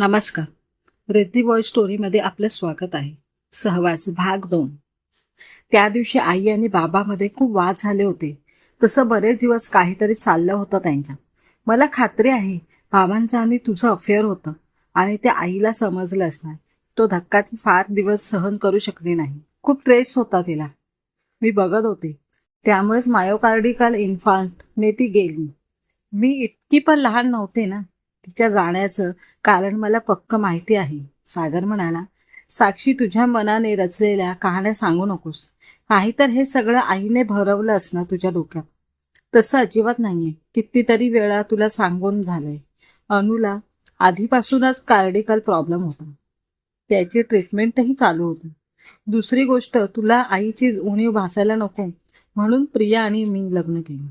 नमस्कार. रेद्दी बॉय स्टोरीमध्ये आपलं स्वागत आहे. सहवास भाग दोन. त्या दिवशी आई आणि बाबामध्ये खूप वाद झाले होते. तसं बरेच दिवस काहीतरी चाललं होतं त्यांच्या. मला खात्री आहे बाबांचं आणि तुझं अफेअर होतं आणि ते आईला समजलं असणार. तो धक्का ती फार दिवस सहन करू शकली नाही. खूप ट्रेस होता तिला. मी बघत होते. त्यामुळेच मायोकार्डिकल इन्फांटने ती गेली. मी इतकी पण लहान नव्हते ना. तिच्या जाण्याचं कारण मला पक्क माहिती आहे. सागर म्हणाला साक्षी तुझ्या मनाने रचलेल्या कहाण्या सांगू नकोस. नाहीतर हे सगळं आईने भरवलं असणार तुझ्या डोक्यात. तसं अजिबात नाहीये. कितीतरी वेळा तुला सांगून झालंय. अनुला आधीपासूनच कार्डिकल प्रॉब्लेम होता. त्याची ट्रीटमेंटही चालू होती. दुसरी गोष्ट तुला आईची उणीव भासायला नको. म्हणून प्रिया आणि मी लग्न केलं.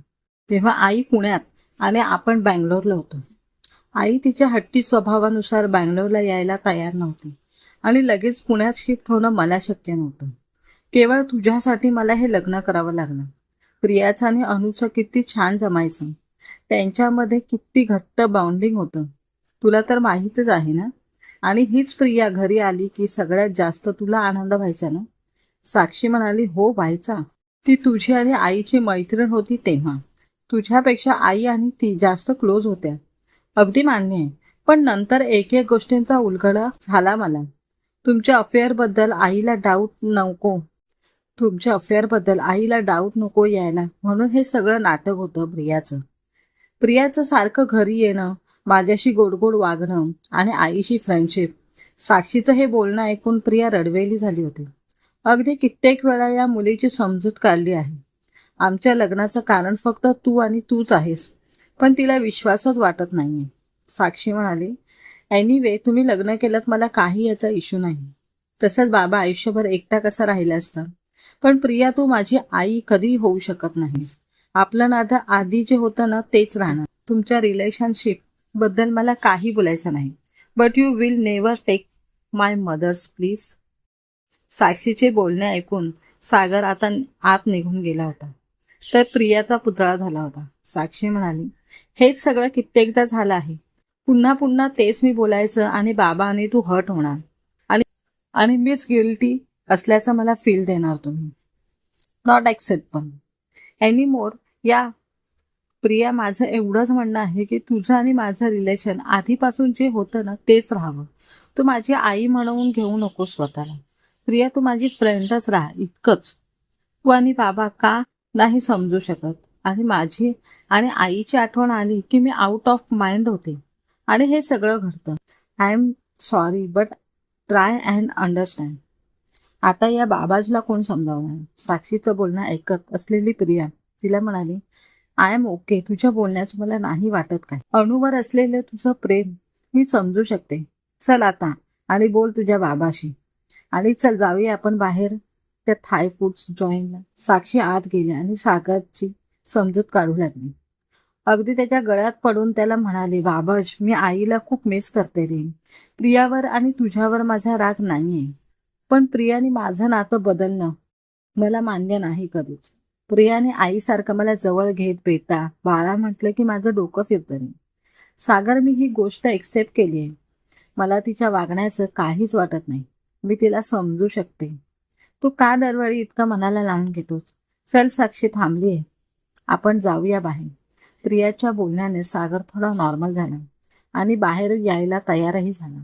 तेव्हा आई पुण्यात आणि आपण बँगलोरला होतो. आई तिच्या हट्टी स्वभावानुसार बँगलोरला यायला तयार नव्हती. आणि लगेच पुण्यात शिफ्ट होणं मला शक्य नव्हतं. केवळ तुझ्यासाठी मला हे लग्न करावं लागलं. प्रियाचं आणि अनुचं किती छान जमायचं. त्यांच्यामध्ये किती घट्ट बाउंडिंग होतं. तुला तर माहीतच आहे ना? आणि हीच प्रिया घरी आली की सगळ्यात जास्त तुला आनंद व्हायचा ना? साक्षी म्हणाली हो व्हायचा. ती तुझी आणि आईची मैत्रीण होती तेव्हा. तुझ्यापेक्षा आई आणि ती जास्त क्लोज होत्या. अगदी मान्य आहे. पण नंतर एक एक गोष्टींचा उलगडा झाला मला. तुमच्या अफेअरबद्दल आईला डाऊट नको. तुमच्या अफेअरबद्दल आईला डाऊट नको यायला. म्हणून हे सगळं नाटक होतं प्रियाचं. प्रियाचं सारखं घरी येणं माझ्याशी गोडगोड वागणं आणि आईशी फ्रेंडशिप साक्षीचं हे बोलणं ऐकून प्रिया रडवेली झाली होती. अगदी कित्येक वेळा या मुलीची समजूत काढली आहे. आमच्या लग्नाचं कारण फक्त तू आणि तूच आहेस. पण तिला विश्वासच वाटत नाहीये. साक्षी म्हणाली एनिवे तुम्ही लग्न केलं मला काही याचा इश्यू नाही. तसंच बाबा आयुष्यभर एकटा कसा राहिला असता? पण प्रिया तू माझी आई कधी होऊ शकत नाहीस. आपलं नातं आधी जे होतं ना तेच राहणार. तुमच्या रिलेशनशिपबद्दल मला काही बोलायचं नाही. But you will never take my mother's please साक्षीचे बोलणे ऐकून सागर आता आत निघून गेला होता. तर प्रियाचा पुतळा झाला होता. साक्षी म्हणाली हेच सगळं कित्येकदा झालं आहे. पुन्हा पुन्हा तेच मी बोलायचं आणि बाबा आणि तू हट होणार. आणि आणि मीच गिल्टी असल्याचं मला फील देणार तुम्ही. नॉट ॲक्सेप्टेबल एनी मोर या प्रिया माझं एवढंच म्हणणं आहे की तुझं आणि माझं रिलेशन आधीपासून जे होतं ना तेच राहावं. तू माझी आई म्हणून घेऊ नको स्वतःला. प्रिया तू माझी फ्रेंडच राहा इतकंच. तू आणि बाबा का नाही समजू शकत? आणि माझी आणि आईची आठवण आली की मी आउट ऑफ माइंड होते. आणि हे सगळं घडतं. I am sorry but try and understand आता या बाबाजला कोण समजावणार? साक्षीचं बोलणं ऐकत असलेली प्रिया तिला म्हणाली आय एम ओके तुझ्या बोलण्याचं मला नाही वाटत काय. अणूवर असलेलं तुझं प्रेम मी समजू शकते. चल आता आणि बोल तुझ्या बाबाशी. आणि चल जाऊया आपण बाहेर. त्या थाय फूड्स जॉईनला साक्षी आत गेली आणि सागरची समजूत काढू लागली. अगदी त्याच्या गळ्यात पडून त्याला म्हणाले बाबाज मी आईला खूप मिस करते रे. प्रियावर आणि तुझ्यावर माझा राग नाहीये. पण प्रियाने माझं नातं बदलणं मला मान्य नाही कधीच. प्रियाने आईसारखं मला जवळ घेत बेटा बाळा म्हटलं की माझं डोकं फिरतं रे. सागर मी ही गोष्ट एक्सेप्ट केली आहे. मला तिच्या वागण्याचं काहीच वाटत नाही. मी तिला समजू शकते. तू का दरवेळी इतकं मनाला लावून घेतोस? चल साक्षी थांबली आहे आपण जाऊया बाहेर. प्रियाच्या बोलण्याने सागर थोडा नॉर्मल झाला आणि बाहेर यायला तयारही झाला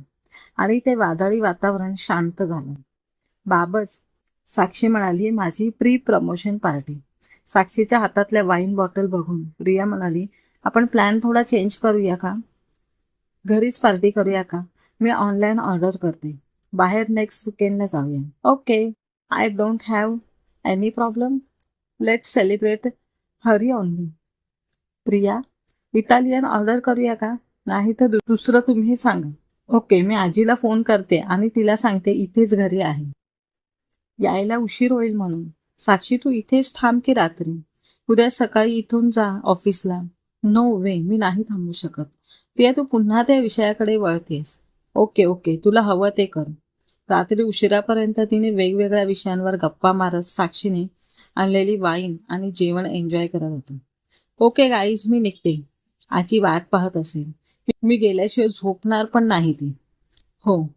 आणि ते वादळी वातावरण शांत झालं. बाबच साक्षी म्हणाली माझी प्री प्रमोशन पार्टी साक्षीच्या हातातल्या वाईन बॉटल बघून प्रिया म्हणाली आपण प्लॅन थोडा चेंज करूया का? घरीच पार्टी करूया का? मी ऑनलाईन ऑर्डर करते. बाहेर नेक्स्ट विकेंडला जाऊया. Okay I don't have any problem let's celebrate Hari only Priya Italian order करूया का? नाही तर दु- दुसरं तुम्ही सांगा. ओके मी आजीला फोन करते आणि तिला सांगते इथेच घरी आहे. यायला उशीर होईल म्हणून. साक्षी तू इथेच थांब की रात्री. उद्या सकाळी इथून जा ऑफिसला नो वे मी नाही थांबू शकत. प्रिया तू पुन्हा त्या विषयाकडे वळतेस. ओके ओके तुला हवं ते कर. रात्री उशिरापर्यंत तिने वेगवेगळ्या विषयांवर गप्पा मारत साक्षीने आणलेली वाईन आणि जेवण एन्जॉय करत होती. ओके गाईज मी निघते. आजी वाट पाहत असेल. मी गेल्याशिवाय झोपणार पण नाही ती. हो.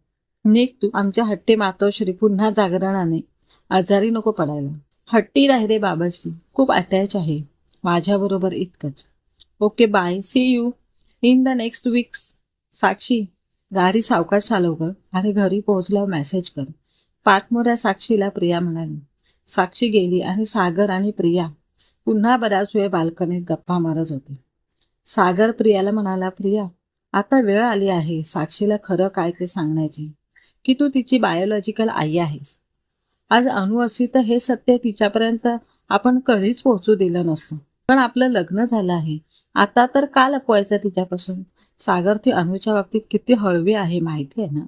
निघ तू. आमच्या हट्टी मातोश्री पुन्हा जागरणाने आजारी नको पडायला. हट्टी नाही रे बाबाजी. खूप अटॅच आहे. माझ्याबरोबर इतकंच. Okay bye. See you in the next weeks. Sakshi गाडी सावकाश चालव ग आणि घरी पोहोचल्यावर मेसेज कर. पाठमोऱ्या साक्षीला प्रिया म्हणाली. साक्षी गेली आणि सागर आणि प्रिया पुन्हा बऱ्याच वेळ बाल्कनीत गप्पा मारत होते. सागर प्रियाला म्हणाला प्रिया आता वेळ आली आहे. साक्षीला खरं काय ते सांगण्याची? की तू तिची बायोलॉजिकल आई आहेस? आज अणू तर हे सत्य तिच्यापर्यंत आपण कधीच पोहोचू दिलं नसतं. पण आपलं लग्न झालं आहे. आता तर का लपवायचं तिच्यापासून? सागर ती अणूच्या बाबतीत किती हळवी आहे माहिती आहे ना?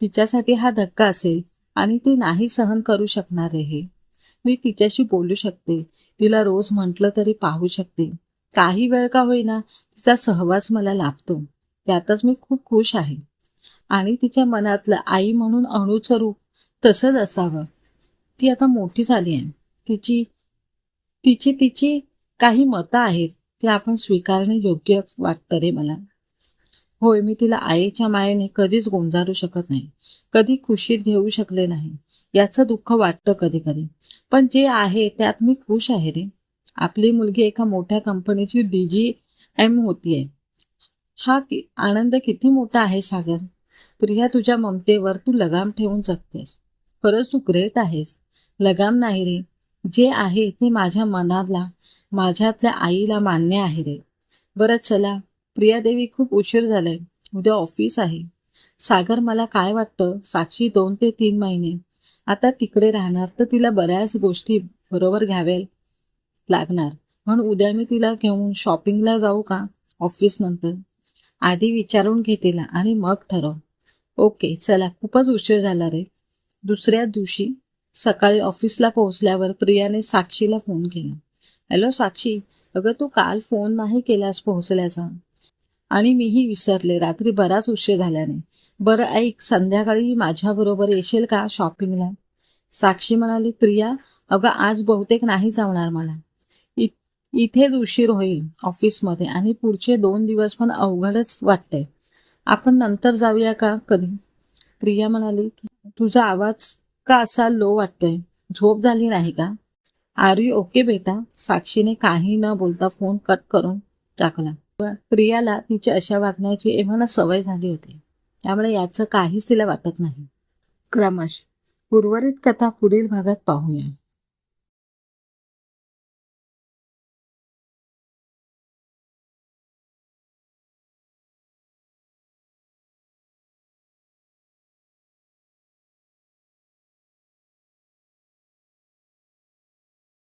तिच्यासाठी हा धक्का असेल आणि ती नाही सहन करू शकणार आहे मी तिच्याशी बोलू शकते. तिला रोज म्हटलं तरी पाहू शकते. काही वेळ का होईना तिचा सहवास मला लाभतो. त्यातच मी खूप खुश आहे. आणि तिच्या मनातलं आई म्हणून अणूचं रूप तसंच असावं. ती आता मोठी झाली आहे. तिची तिची तिची काही मतं आहेत ते आपण स्वीकारणे योग्यच वाटतं रे मला. होय मी तिला आईच्या मायेने कधीच गोंजारू शकत नाही. कधी खुशीत घेऊ शकले नाही. याचं दुःख वाटतं कधी कधी पण जे आहे त्यात मी खुश आहे रे. आपली मुलगी एका मोठ्या कंपनीची डी जी एम होतीये. हा कि आनंद किती मोठा आहे सागर? प्रिया तुझ्या ममतेवर तू लगाम ठेवून जगतेस. खरंच तू ग्रेट आहेस. लगाम नाही रे. जे आहे ते माझ्या मनाला माझ्यातल्या आईला मान्य आहे रे. बरं चला. प्रियादेवी खूप उशीर झालाय. उद्या ऑफिस आहे. सागर मला काय वाटतं? साक्षी दोन ते तीन महिने. आता तिकडे राहणार तर तिला बऱ्याच गोष्टी बरोबर घ्याव्या लागणार. म्हणून उद्या मी तिला घेऊन शॉपिंगला जाऊ का? ऑफिस नंतर. आधी विचारून घे तिला आणि मग ठरव. ओके चला. खूपच उशीर झाला रे. दुसऱ्या दिवशी सकाळी ऑफिसला पोहोचल्यावर प्रियाने साक्षीला फोन केला. हॅलो साक्षी. अगं तू काल फोन नाही केलास पोहोचल्याचा. आणि मीही विसरले. रात्री बराच उशीर झाल्याने. बरं ऐक संध्याकाळी माझ्याबरोबर येशील का शॉपिंगला? साक्षी म्हणाली प्रिया अगं आज बहुतेक नाही जमणार मला. इ इथेच उशीर होईल ऑफिसमध्ये आणि पुढचे दोन दिवस पण अवघडच वाटतंय आपण नंतर जाऊया का कधी? प्रिया म्हणाली तुझा आवाज का असा लो वाटतोय? झोप झाली नाही का? आर यू ओके बेटा? साक्षीने काही न बोलता फोन कट करून टाकला. पण प्रियाला तिच्या अशा वागण्याची एव्हाना सवय झाली होती. त्यामुळे याचं काहीच तिला वाटत नाही. क्रमश उर्वरित कथा पुढील भागात पाहूया.